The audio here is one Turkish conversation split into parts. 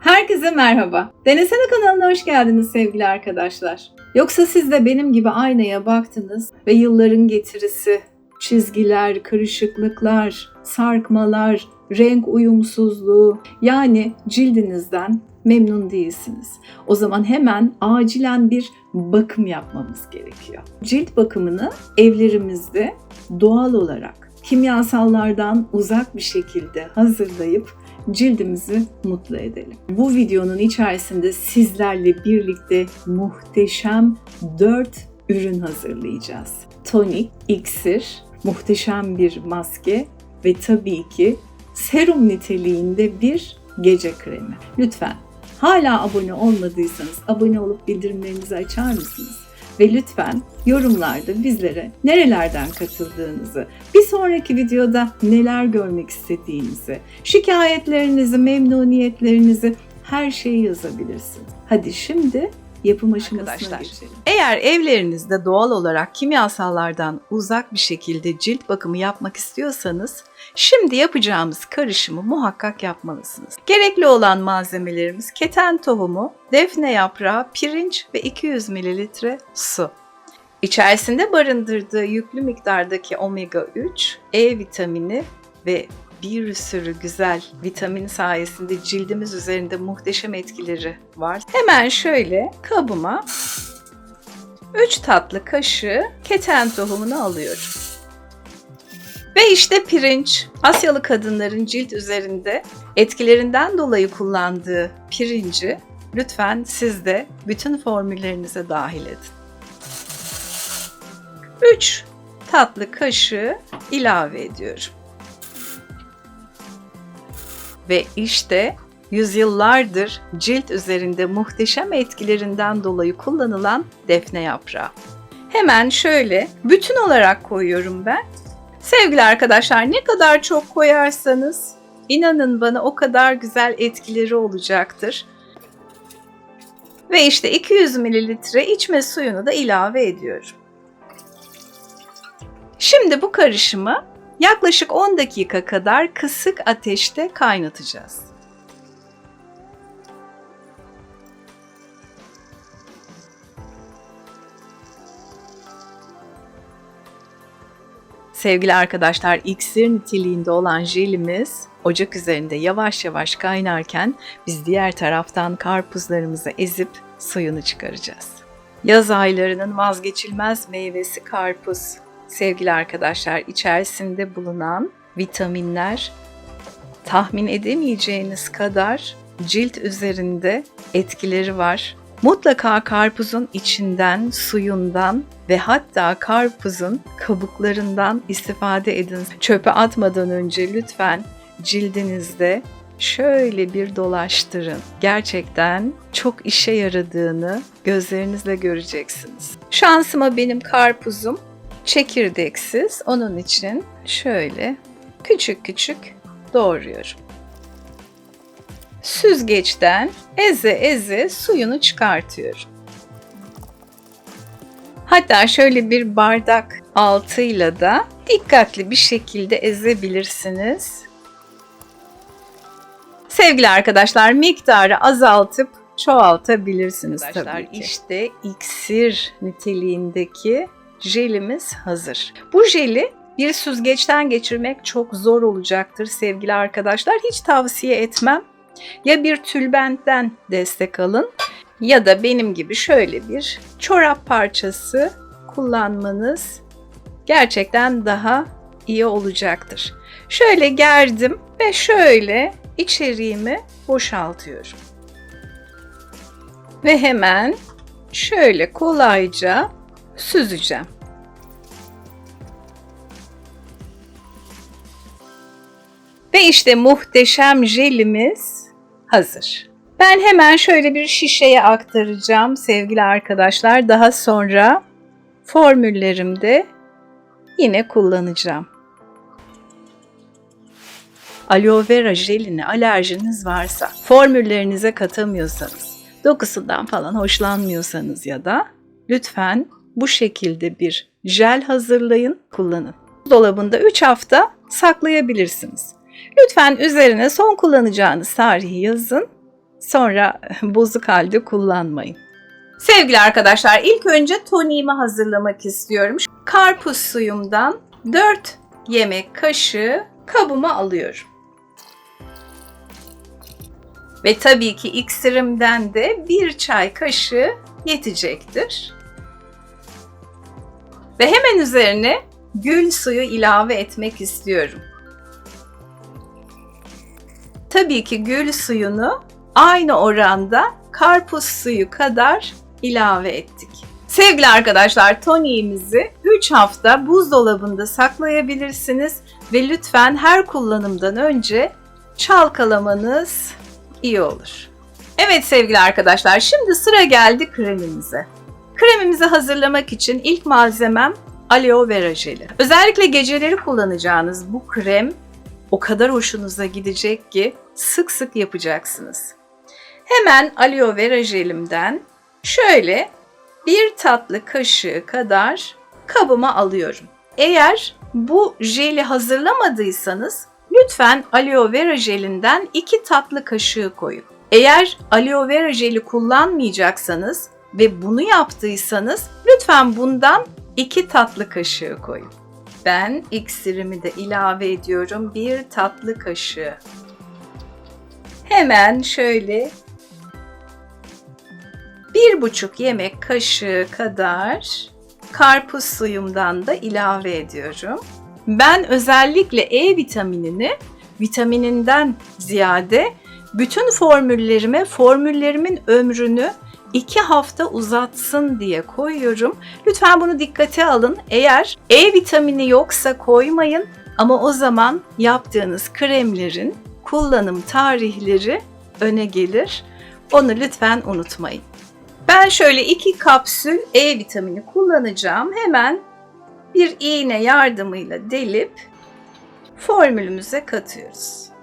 Herkese merhaba. Denesene kanalına hoş geldiniz sevgili arkadaşlar. Yoksa siz de benim gibi aynaya baktınız ve yılların getirisi, çizgiler, kırışıklıklar, sarkmalar, renk uyumsuzluğu yani cildinizden memnun değilsiniz. O zaman hemen acilen bir bakım yapmamız gerekiyor. Cilt bakımını evlerimizde doğal olarak kimyasallardan uzak bir şekilde hazırlayıp cildimizi mutlu edelim. Bu videonun içerisinde sizlerle birlikte muhteşem 4 ürün hazırlayacağız. Tonik, iksir, muhteşem bir maske ve tabii ki serum niteliğinde bir gece kremi. Lütfen hala abone olmadıysanız abone olup bildirimlerinizi açar mısınız? Ve lütfen yorumlarda bizlere nerelerden katıldığınızı, bir sonraki videoda neler görmek istediğinizi, şikayetlerinizi, memnuniyetlerinizi her şeyi yazabilirsiniz. Hadi şimdi yapım aşamasına Arkadaşlar, geçelim. Eğer evlerinizde doğal olarak kimyasallardan uzak bir şekilde cilt bakımı yapmak istiyorsanız şimdi yapacağımız karışımı muhakkak yapmalısınız. Gerekli olan malzemelerimiz keten tohumu, defne yaprağı, pirinç ve 200 ml su. İçerisinde barındırdığı yüklü miktardaki omega 3, E vitamini ve bir sürü güzel vitamin sayesinde cildimiz üzerinde muhteşem etkileri var. Hemen şöyle kabıma 3 tatlı kaşığı keten tohumunu alıyorum. Ve işte pirinç. Asyalı kadınların cilt üzerinde etkilerinden dolayı kullandığı pirinci lütfen siz de bütün formüllerinize dahil edin. 3 tatlı kaşığı ilave ediyorum. Ve işte yüzyıllardır cilt üzerinde muhteşem etkilerinden dolayı kullanılan defne yaprağı. Hemen şöyle bütün olarak koyuyorum ben. Sevgili arkadaşlar ne kadar çok koyarsanız inanın bana o kadar güzel etkileri olacaktır. Ve işte 200 mililitre içme suyunu da ilave ediyorum. Şimdi bu karışımı yaklaşık 10 dakika kadar kısık ateşte kaynatacağız. Sevgili arkadaşlar, iksir niteliğinde olan jelimiz ocak üzerinde yavaş yavaş kaynarken biz diğer taraftan karpuzlarımızı ezip suyunu çıkaracağız. Yaz aylarının vazgeçilmez meyvesi karpuz. Sevgili arkadaşlar, içerisinde bulunan vitaminler tahmin edemeyeceğiniz kadar cilt üzerinde etkileri var. Mutlaka karpuzun içinden, suyundan ve hatta karpuzun kabuklarından istifade edin. Çöpe atmadan önce lütfen cildinizde şöyle bir dolaştırın. Gerçekten çok işe yaradığını gözlerinizle göreceksiniz. Şansıma benim karpuzum çekirdeksiz. Onun için şöyle küçük küçük doğruyorum. Süzgeçten eze eze suyunu çıkartıyorum. Hatta şöyle bir bardak altıyla da dikkatli bir şekilde ezebilirsiniz. Sevgili arkadaşlar miktarı azaltıp çoğaltabilirsiniz Arkadaşlar, tabii ki. İşte iksir niteliğindeki jelimiz hazır. Bu jeli bir süzgeçten geçirmek çok zor olacaktır sevgili arkadaşlar. Hiç tavsiye etmem. Ya bir tülbentten destek alın ya da benim gibi şöyle bir çorap parçası kullanmanız gerçekten daha iyi olacaktır. Şöyle gerdim ve şöyle içeriğimi boşaltıyorum. Ve hemen şöyle kolayca süzeceğim. Ve işte muhteşem jelimiz hazır. Ben hemen şöyle bir şişeye aktaracağım sevgili arkadaşlar. Daha sonra formüllerimde yine kullanacağım. Aloe vera jelini alerjiniz varsa, formüllerinize katamıyorsanız, dokusundan falan hoşlanmıyorsanız ya da lütfen bu şekilde bir jel hazırlayın, kullanın. Dolabında 3 hafta saklayabilirsiniz. Lütfen üzerine son kullanacağınız tarihi yazın. Sonra bozuk halde kullanmayın. Sevgili arkadaşlar ilk önce toniğimi hazırlamak istiyorum. Karpuz suyumdan 4 yemek kaşığı kabıma alıyorum. Ve tabii ki iksirimden de bir çay kaşığı yetecektir. Ve hemen üzerine gül suyu ilave etmek istiyorum. Tabii ki gül suyunu aynı oranda karpuz suyu kadar ilave ettik. Sevgili arkadaşlar toniğimizi 3 hafta buzdolabında saklayabilirsiniz ve lütfen her kullanımdan önce çalkalamanız iyi olur. Evet sevgili arkadaşlar şimdi sıra geldi kremimize. Kremimizi hazırlamak için ilk malzemem aloe vera jeli. Özellikle geceleri kullanacağınız bu krem o kadar hoşunuza gidecek ki sık sık yapacaksınız. Hemen aloe vera jelimden şöyle bir tatlı kaşığı kadar kabıma alıyorum. Eğer bu jeli hazırlamadıysanız lütfen aloe vera jelinden 2 tatlı kaşığı koyun. Eğer aloe vera jeli kullanmayacaksanız ve bunu yaptıysanız lütfen bundan 2 tatlı kaşığı koyun. Ben iksirimi de ilave ediyorum bir tatlı kaşığı. Hemen şöyle bir buçuk yemek kaşığı kadar karpuz suyumdan da ilave ediyorum. Ben özellikle E vitaminini vitamininden ziyade bütün formüllerime formüllerimin ömrünü 2 hafta uzatsın diye koyuyorum. Lütfen bunu dikkate alın. Eğer E vitamini yoksa koymayın ama o zaman yaptığınız kremlerin kullanım tarihleri öne gelir. Onu lütfen unutmayın. Ben şöyle iki kapsül E vitamini kullanacağım. Hemen bir iğne yardımıyla delip formülümüze katıyoruz.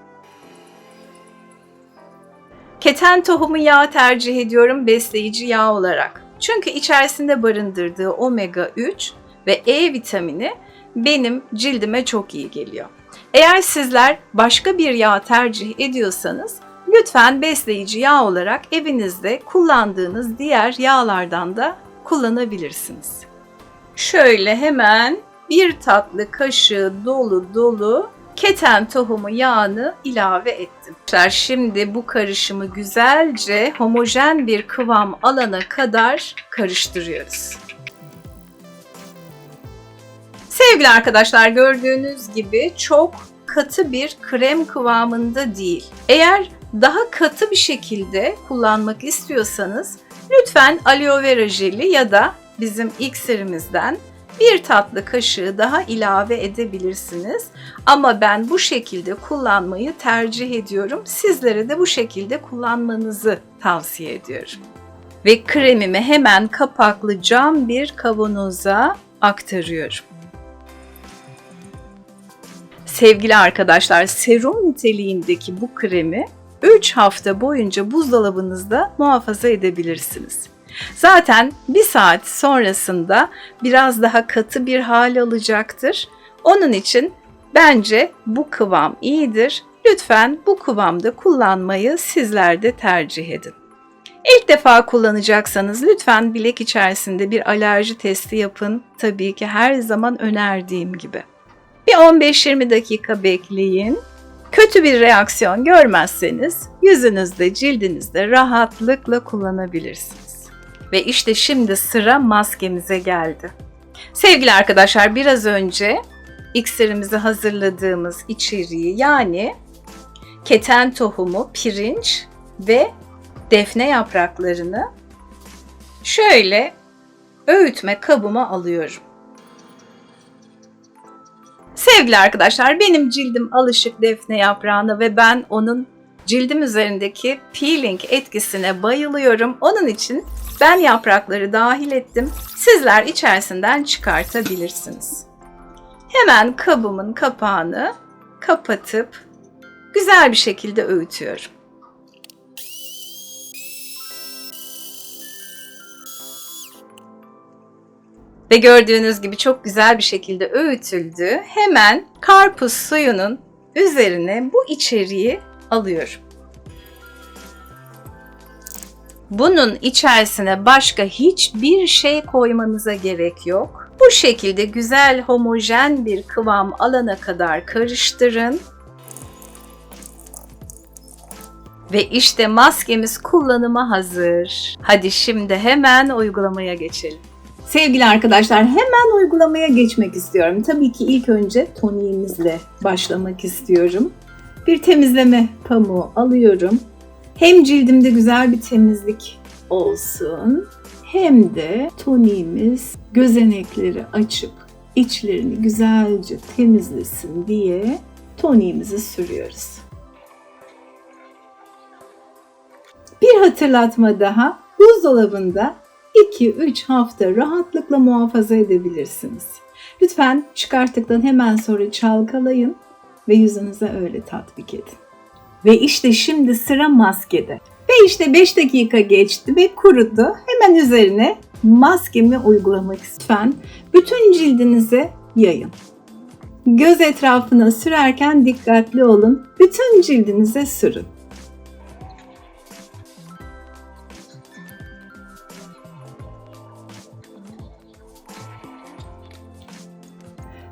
Keten tohumu yağı tercih ediyorum besleyici yağ olarak. Çünkü içerisinde barındırdığı omega 3 ve E vitamini benim cildime çok iyi geliyor. Eğer sizler başka bir yağ tercih ediyorsanız lütfen besleyici yağ olarak evinizde kullandığınız diğer yağlardan da kullanabilirsiniz. Şöyle hemen bir tatlı kaşığı dolu dolu keten tohumu yağını ilave ettim. Şimdi bu karışımı güzelce homojen bir kıvam alana kadar karıştırıyoruz. Sevgili arkadaşlar gördüğünüz gibi çok katı bir krem kıvamında değil. Eğer daha katı bir şekilde kullanmak istiyorsanız lütfen aloe vera jeli ya da bizim iksirimizden bir tatlı kaşığı daha ilave edebilirsiniz. Ama ben bu şekilde kullanmayı tercih ediyorum. Sizlere de bu şekilde kullanmanızı tavsiye ediyorum. Ve kremimi hemen kapaklı cam bir kavanoza aktarıyorum. Sevgili arkadaşlar, serum niteliğindeki bu kremi 3 hafta boyunca buzdolabınızda muhafaza edebilirsiniz. Zaten bir saat sonrasında biraz daha katı bir hal alacaktır. Onun için bence bu kıvam iyidir. Lütfen bu kıvamda kullanmayı sizler de tercih edin. İlk defa kullanacaksanız lütfen bilek içerisinde bir alerji testi yapın. Tabii ki her zaman önerdiğim gibi. Bir 15-20 dakika bekleyin. Kötü bir reaksiyon görmezseniz yüzünüzde, cildinizde rahatlıkla kullanabilirsiniz. Ve işte şimdi sıra maskemize geldi. Sevgili arkadaşlar biraz önce iksirimizi hazırladığımız içeriği yani keten tohumu, pirinç ve defne yapraklarını şöyle öğütme kabıma alıyorum. Sevgili arkadaşlar benim cildim alışık defne yaprağına ve ben onun cildim üzerindeki peeling etkisine bayılıyorum. Onun için ben yaprakları dahil ettim. Sizler içerisinden çıkartabilirsiniz. Hemen kabımın kapağını kapatıp güzel bir şekilde öğütüyorum. Ve gördüğünüz gibi çok güzel bir şekilde öğütüldü. Hemen karpuz suyunun üzerine bu içeriği alıyorum. Bunun içerisine başka hiçbir şey koymanıza gerek yok. Bu şekilde güzel homojen bir kıvam alana kadar karıştırın. Ve işte maskemiz kullanıma hazır. Hadi şimdi hemen uygulamaya geçelim. Sevgili arkadaşlar hemen uygulamaya geçmek istiyorum. Tabii ki ilk önce toniğimizle başlamak istiyorum. Bir temizleme pamuğu alıyorum. Hem cildimde güzel bir temizlik olsun hem de toniğimiz gözenekleri açıp içlerini güzelce temizlesin diye toniğimizi sürüyoruz. Bir hatırlatma daha. Buzdolabında 2-3 hafta rahatlıkla muhafaza edebilirsiniz. Lütfen çıkarttıktan hemen sonra çalkalayın ve yüzünüze öyle tatbik edin. Ve işte şimdi sıra maskede. Ve işte 5 dakika geçti ve kurudu. Hemen üzerine maskemi uygulamak isteyen bütün cildinize yayın. Göz etrafına sürerken dikkatli olun. Bütün cildinize sürün.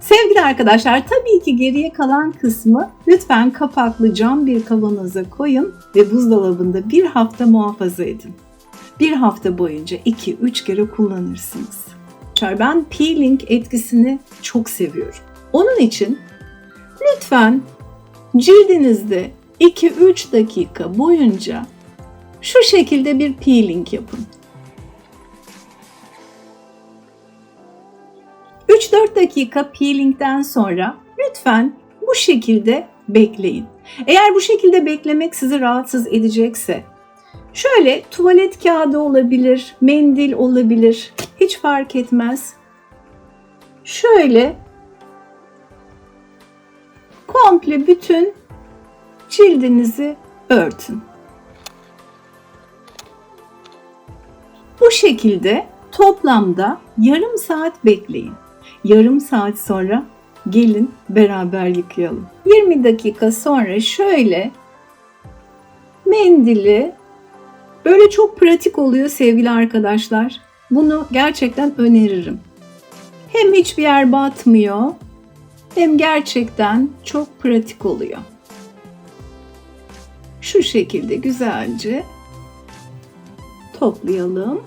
Sevgili arkadaşlar tabii ki geriye kalan kısmı lütfen kapaklı cam bir kavanoza koyun ve buzdolabında bir hafta muhafaza edin. Bir hafta boyunca 2-3 kere kullanırsınız. Ben peeling etkisini çok seviyorum. Onun için lütfen cildinizde 2-3 dakika boyunca şu şekilde bir peeling yapın. 3-4 dakika peelingden sonra lütfen bu şekilde bekleyin. Eğer bu şekilde beklemek sizi rahatsız edecekse şöyle tuvalet kağıdı olabilir, mendil olabilir hiç fark etmez. Şöyle komple bütün cildinizi örtün. Bu şekilde toplamda yarım saat bekleyin. Yarım saat sonra gelin beraber yıkayalım. 20 dakika sonra şöyle mendili böyle çok pratik oluyor sevgili arkadaşlar. Bunu gerçekten öneririm. Hem hiçbir yer batmıyor hem gerçekten çok pratik oluyor. Şu şekilde güzelce toplayalım.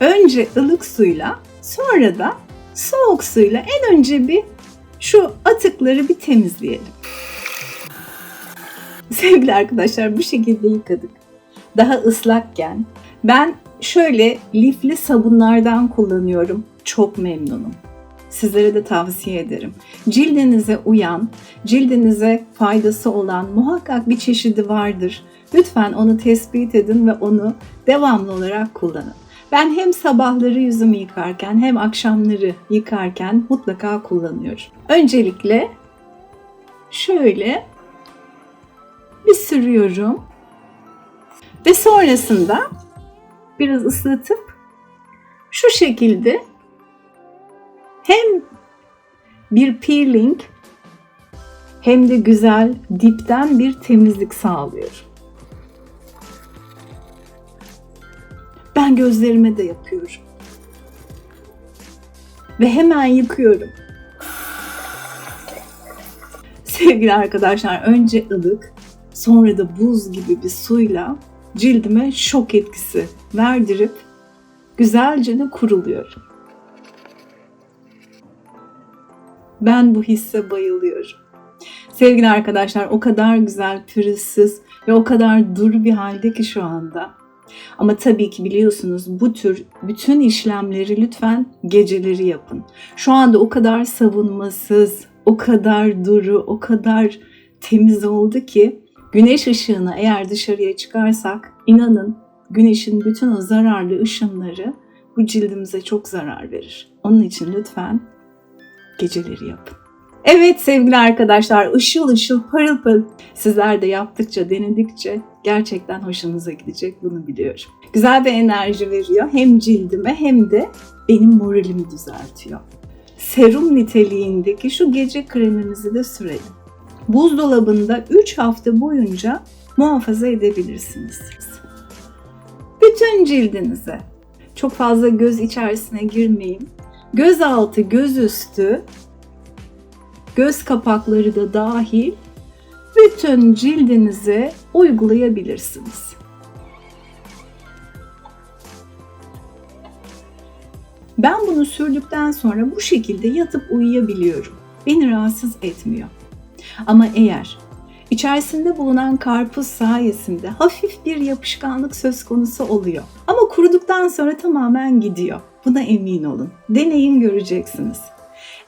Önce ılık suyla Sonra da soğuk suyla en önce bir şu atıkları bir temizleyelim. Sevgili arkadaşlar bu şekilde yıkadık. Daha ıslakken ben şöyle lifli sabunlardan kullanıyorum. Çok memnunum. Sizlere de tavsiye ederim. Cildinize uyan, cildinize faydası olan muhakkak bir çeşidi vardır. Lütfen onu tespit edin ve onu devamlı olarak kullanın. Ben hem sabahları yüzümü yıkarken hem akşamları yıkarken mutlaka kullanıyorum. Öncelikle şöyle bir sürüyorum. Ve sonrasında biraz ıslatıp şu şekilde hem bir peeling hem de güzel dipten bir temizlik sağlıyorum. Ben gözlerime de yapıyorum. Ve hemen yıkıyorum. Sevgili arkadaşlar önce ılık sonra da buz gibi bir suyla cildime şok etkisi verdirip güzelce de kuruluyorum. Ben bu hisse bayılıyorum. Sevgili arkadaşlar o kadar güzel pürüzsüz ve o kadar dur bir halde ki şu anda. Ama tabii ki biliyorsunuz bu tür bütün işlemleri lütfen geceleri yapın. Şu anda o kadar savunmasız, o kadar duru, o kadar temiz oldu ki güneş ışığını eğer dışarıya çıkarsak inanın güneşin bütün o zararlı ışınları bu cildimize çok zarar verir. Onun için lütfen geceleri yapın. Evet sevgili arkadaşlar ışıl ışıl parıl parıl sizler de yaptıkça denedikçe gerçekten hoşunuza gidecek bunu biliyorum. Güzel bir enerji veriyor hem cildime hem de benim moralimi düzeltiyor. serum niteliğindeki şu gece kremimizi de sürelim. Buzdolabında 3 hafta boyunca muhafaza edebilirsiniz. Bütün cildinize çok fazla göz içerisine girmeyin. Göz altı, göz üstü, göz kapakları da dahil bütün cildinize uygulayabilirsiniz. Ben bunu sürdükten sonra bu şekilde yatıp uyuyabiliyorum. Beni rahatsız etmiyor. Ama eğer içerisinde bulunan karpuz sayesinde hafif bir yapışkanlık söz konusu oluyor. Ama kuruduktan sonra tamamen gidiyor. Buna emin olun. Deneyin göreceksiniz.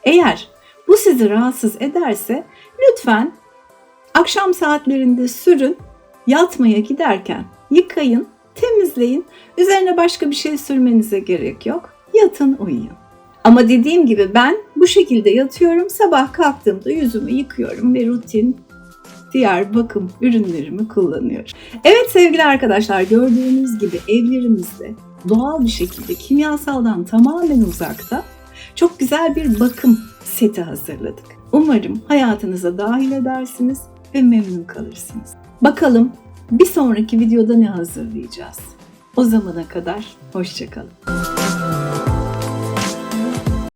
Eğer bu sizi rahatsız ederse lütfen akşam saatlerinde sürün, yatmaya giderken yıkayın, temizleyin. Üzerine başka bir şey sürmenize gerek yok. Yatın, uyuyun. Ama dediğim gibi ben bu şekilde yatıyorum. Sabah kalktığımda yüzümü yıkıyorum ve rutin diğer bakım ürünlerimi kullanıyorum. Evet sevgili arkadaşlar gördüğünüz gibi evlerimizde doğal bir şekilde kimyasaldan tamamen uzakta çok güzel bir bakım seti hazırladık. Umarım hayatınıza dahil edersiniz ve memnun kalırsınız. Bakalım bir sonraki videoda ne hazırlayacağız? O zamana kadar hoşçakalın.